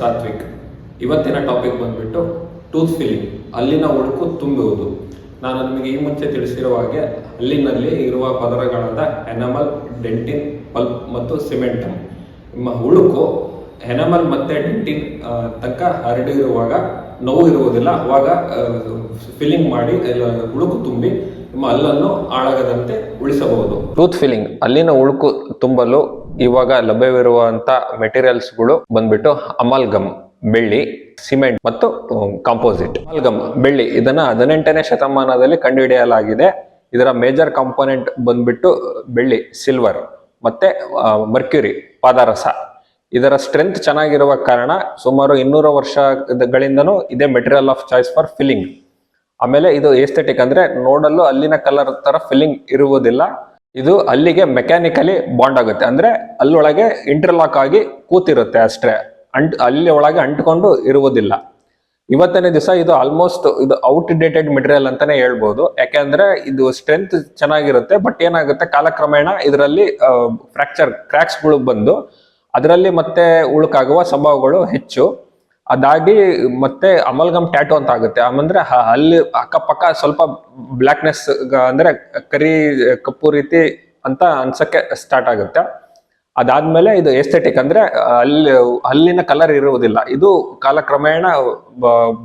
ಸಾತ್ವಿಕ್. ಇವತ್ತಿನ ಟಾಪಿಕ್ ಬಂದ್ಬಿಟ್ಟು tooth filling, ಅಲ್ಲಿನ ಹುಳುಕು ತುಂಬುವುದು ನಾನು ನಿಮಗೆ ಈ ಮುಂಚೆ ತಿಳಿಸಿರುವ ಹಾಗೆ ಅಲ್ಲಿನಲ್ಲಿ ಇರುವ ಪದರಗಳಾದ ಎನಮಲ್, ಡೆಂಟಿನ್, ಪಲ್ಪ್ ಮತ್ತು ಸಿಮೆಂಟಮ್ ನಿಮ್ಮ ಉಳುಕು ಎನಮಲ್ ಮತ್ತೆ ಡೆಂಟಿನ್ ತಕ್ಕ ಹರಡಿರುವಾಗ ನೋವು ಇರುವುದಿಲ್ಲ. ಅವಾಗ ಫಿಲ್ಲಿಂಗ್ ಮಾಡಿ ಉಳುಕು ತುಂಬಿ ನಿಮ್ಮ ಹಲ್ಲನ್ನು ಹಾಳಾಗದಂತೆ ಉಳಿಸಬಹುದು. ಟೂತ್ ಫಿಲ್ಲಿಂಗ್, ಅಲ್ಲಿನ ಉಳುಕು ತುಂಬಲು ಇವಾಗ ಲಭ್ಯವಿರುವಂತ ಮೆಟೀರಿಯಲ್ಸ್ಗಳು ಬಂದ್ಬಿಟ್ಟು ಅಮಲ್ಗಮ್, ಬೆಳ್ಳಿ, ಸಿಮೆಂಟ್ ಮತ್ತು ಕಾಂಪೋಸಿಟ್ ಅಮಲ್ಗಮ್, ಬೆಳ್ಳಿ ಇದನ್ನ ಹದಿನೆಂಟನೇ ಶತಮಾನದಲ್ಲಿ ಕಂಡುಹಿಡಿಯಲಾಗಿದೆ. ಇದರ ಮೇಜರ್ ಕಾಂಪೋನೆಂಟ್ ಬಂದ್ಬಿಟ್ಟು ಬೆಳ್ಳಿ ಸಿಲ್ವರ್ ಮತ್ತೆ ಮರ್ಕ್ಯೂರಿ ಪಾದರಸ. ಇದರ ಸ್ಟ್ರೆಂತ್ ಚೆನ್ನಾಗಿರುವ ಕಾರಣ ಸುಮಾರು ಇನ್ನೂರು ವರ್ಷಗಳಿಂದನೂ ಇದೇ material of choice for filling ಆಮೇಲೆ ಇದು ಏಸ್ಥೆಟಿಕ್ ಅಂದ್ರೆ ನೋಡಲು ಅಲ್ಲಿನ ಕಲರ್ ತರ ಫಿಲ್ಲಿಂಗ್ ಇರುವುದಿಲ್ಲ. ಇದು ಅಲ್ಲಿಗೆ ಮೆಕ್ಯಾನಿಕಲಿ ಬಾಂಡ್ ಆಗುತ್ತೆ. ಅಂದ್ರೆ ಅಲ್ಲೊಳಗೆ ಇಂಟರ್ಲಾಕ್ ಆಗಿ ಕೂತಿರುತ್ತೆ ಅಷ್ಟೇ. ಅಂಟ್, ಅಲ್ಲಿ ಒಳಗೆ ಅಂಟ್ಕೊಂಡು ಇರುವುದಿಲ್ಲ. ಇವತ್ತನೇ ದಿವಸ ಇದು ಆಲ್ಮೋಸ್ಟ್ ಇದು ಔಟ್ ಡೇಟೆಡ್ ಮೆಟೀರಿಯಲ್ ಅಂತಾನೆ ಹೇಳ್ಬೋದು. ಯಾಕೆಂದ್ರೆ ಇದು ಸ್ಟ್ರೆಂತ್ ಚೆನ್ನಾಗಿರುತ್ತೆ ಬಟ್ ಏನಾಗುತ್ತೆ? ಕಾಲಕ್ರಮೇಣ ಇದರಲ್ಲಿ ಫ್ರಾಕ್ಚರ್ ಕ್ರ್ಯಾಕ್ಸ್ಗಳು ಬಂದು, ಅದರಲ್ಲಿ ಮತ್ತೆ ಉಳುಕಾಗುವ ಸಂಭವಗಳು ಹೆಚ್ಚು. ಅದಾಗಿ ಮತ್ತೆ ಅಮಲ್ಗಮ್ ಟ್ಯಾಟೋ ಅಂತ ಆಗುತ್ತೆ. ಆಮಂದ್ರೆ ಅಲ್ಲಿ ಅಕ್ಕಪಕ್ಕ ಸ್ವಲ್ಪ ಬ್ಲಾಕ್ನೆಸ್ ಅಂದ್ರೆ ಕರಿ, ಕಪ್ಪು ರೀತಿ ಅಂತ ಅನ್ಸಕ್ಕೆ ಸ್ಟಾರ್ಟ್ ಆಗುತ್ತೆ. ಅದಾದ್ಮೇಲೆ ಇದು ಎಸ್ಥೆಟಿಕ್ ಅಂದ್ರೆ ಅಲ್ಲಿ, ಅಲ್ಲಿನ ಕಲರ್ ಇರುವುದಿಲ್ಲ. ಇದು ಕಾಲಕ್ರಮೇಣ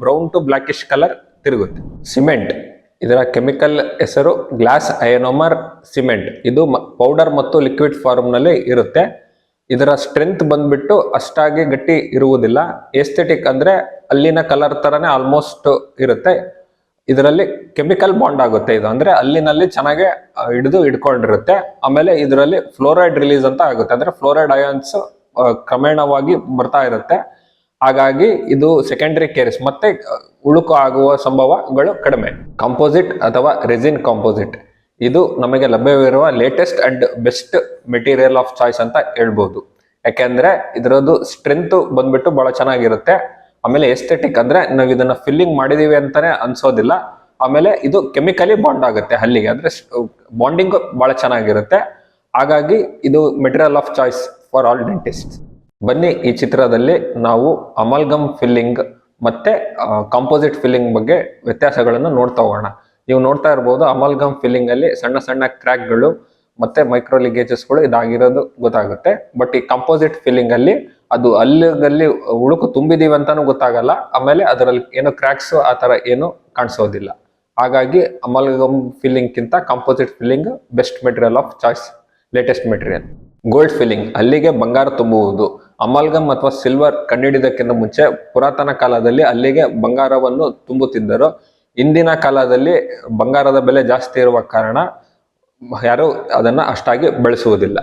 ಬ್ರೌನ್ ಟು ಬ್ಲಾಕಿಶ್ ಕಲರ್ ತಿರುಗುತ್ತೆ. ಸಿಮೆಂಟ್ ಇದರ ಕೆಮಿಕಲ್ ಹೆಸರು ಗ್ಲಾಸ್ ಅಯನೋಮರ್ ಸಿಮೆಂಟ್ ಇದು ಪೌಡರ್ ಮತ್ತು ಲಿಕ್ವಿಡ್ ಫಾರ್ಮ್ನಲ್ಲಿ ಇರುತ್ತೆ. ಇದರ ಸ್ಟ್ರೆಂತ್ ಬಂದ್ಬಿಟ್ಟು ಅಷ್ಟಾಗಿ ಗಟ್ಟಿ ಇರುವುದಿಲ್ಲ. ಎಸ್ಥೆಟಿಕ್ ಅಂದ್ರೆ ಅಲ್ಲಿನ ಕಲರ್ ತರನೇ ಆಲ್ಮೋಸ್ಟ್ ಇರುತ್ತೆ. ಇದರಲ್ಲಿ ಕೆಮಿಕಲ್ ಬಾಂಡ್ ಆಗುತ್ತೆ ಇದು. ಅಂದ್ರೆ ಅಲ್ಲಿನಲ್ಲಿ ಚೆನ್ನಾಗಿ ಹಿಡಿದು ಇಟ್ಕೊಂಡಿರುತ್ತೆ ಆಮೇಲೆ ಇದರಲ್ಲಿ ಫ್ಲೋರೈಡ್ ರಿಲೀಸ್ ಅಂತ ಆಗುತ್ತೆ. ಅಂದ್ರೆ ಫ್ಲೋರೈಡ್ ಅಯಾನ್ಸ್ ಕ್ರಮೇಣವಾಗಿ ಬರ್ತಾ ಇರುತ್ತೆ. ಹಾಗಾಗಿ ಇದು ಸೆಕೆಂಡರಿ ಕೇರ್ಸ್ ಮತ್ತೆ ಉಳುಕು ಆಗುವ ಸಂಭವಗಳು ಕಡಿಮೆ. ಕಾಂಪೋಸಿಟ್ ಅಥವಾ ರೆಸಿನ್ ಕಾಂಪೋಸಿಟ್ ಇದು ನಮಗೆ ಲಭ್ಯವಿರುವ latest and best material of choice ಅಂತ ಹೇಳ್ಬೋದು. ಯಾಕೆಂದ್ರೆ ಇದರದ್ದು ಸ್ಟ್ರೆಂತ್ ಬಂದ್ಬಿಟ್ಟು ಬಹಳ ಚೆನ್ನಾಗಿರುತ್ತೆ. ಆಮೇಲೆ ಎಸ್ಥೆಟಿಕ್ ಅಂದ್ರೆ ನಾವು ಇದನ್ನ ಫಿಲ್ಲಿಂಗ್ ಮಾಡಿದೀವಿ ಅಂತಾನೆ ಅನ್ಸೋದಿಲ್ಲ. ಆಮೇಲೆ ಇದು ಕೆಮಿಕಲಿ ಬಾಂಡ್ ಆಗುತ್ತೆ ಹಲ್ಲಿಗೆ. ಅಂದ್ರೆ ಬಾಂಡಿಂಗ್ ಬಹಳ ಚೆನ್ನಾಗಿರುತ್ತೆ. ಹಾಗಾಗಿ ಇದು material of choice for all dentist ಬನ್ನಿ ಈ ಚಿತ್ರದಲ್ಲಿ ನಾವು ಅಮಲ್ಗಮ್ ಫಿಲ್ಲಿಂಗ್ ಮತ್ತೆ ಕಾಂಪೋಸಿಟ್ ಫಿಲ್ಲಿಂಗ್ ಬಗ್ಗೆ ವ್ಯತ್ಯಾಸಗಳನ್ನು ನೋಡ್ತಾ ಹೋಗೋಣ. ನೀವು ನೋಡ್ತಾ ಇರ್ಬೋದು ಅಮಲ್ಗಮ್ ಫಿಲ್ಲಿಂಗ್ ಅಲ್ಲಿ ಸಣ್ಣ ಸಣ್ಣ ಕ್ರ್ಯಾಕ್ಗಳು ಮತ್ತೆ ಮೈಕ್ರೋ ಲಿಗೇಜಸ್ಗಳು ಇದಾಗಿರೋದು ಗೊತ್ತಾಗುತ್ತೆ. ಬಟ್ ಈ ಕಂಪೋಸಿಟ್ ಫಿಲ್ಲಿಂಗ್ ಅಲ್ಲಿ ಅದು ಅಲ್ಲಿ ಉಳುಕು ತುಂಬಿದೀವಿ ಅಂತಾನು ಗೊತ್ತಾಗಲ್ಲ. ಆಮೇಲೆ ಅದರಲ್ಲಿ ಏನೋ ಕ್ರ್ಯಾಕ್ಸ್ ಆ ತರ ಏನು ಕಾಣಿಸೋದಿಲ್ಲ. ಹಾಗಾಗಿ ಅಮಲ್ಗಮ್ ಫಿಲ್ಲಿಂಗ್ ಕಿಂತ composite filling best material of choice latest material gold filling ಅಲ್ಲಿಗೆ ಬಂಗಾರ ತುಂಬುವುದು. ಅಮಲ್ಗಮ್ ಅಥವಾ ಸಿಲ್ವರ್ ಕಂಡುಹಿಡಿದಕ್ಕಿಂತ ಮುಂಚೆ ಪುರಾತನ ಕಾಲದಲ್ಲಿ ಅಲ್ಲಿಗೆ ಬಂಗಾರವನ್ನು ತುಂಬುತ್ತಿದ್ದರು. ಇಂದಿನ ಕಾಲದಲ್ಲಿ ಬಂಗಾರದ ಬೆಲೆ ಜಾಸ್ತಿ ಇರುವ ಕಾರಣ ಯಾರು ಅದನ್ನ ಅಷ್ಟಾಗಿ ಬಳಸುವುದಿಲ್ಲ.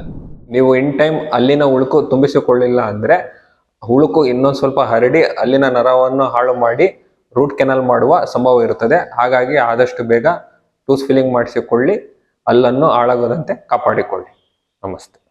ನೀವು ಇನ್ ಟೈಮ್ ಅಲ್ಲಿನ ಉಳುಕು ತುಂಬಿಸಿಕೊಳ್ಳಿಲ್ಲ ಅಂದ್ರೆ ಉಳುಕು ಇನ್ನೊಂದು ಸ್ವಲ್ಪ ಹರಡಿ ಅಲ್ಲಿನ ನರವನ್ನು ಹಾಳು ಮಾಡಿ ರೂಟ್ ಕೆನಲ್ ಮಾಡುವ ಸಂಭವ ಇರುತ್ತದೆ. ಹಾಗಾಗಿ ಆದಷ್ಟು ಬೇಗ ಟೂಸ್ ಫಿಲ್ಲಿಂಗ್ ಮಾಡಿಸಿಕೊಳ್ಳಿ ಅಲ್ಲನ್ನು ಹಾಳಾಗದಂತೆ ಕಾಪಾಡಿಕೊಳ್ಳಿ. ನಮಸ್ತೆ.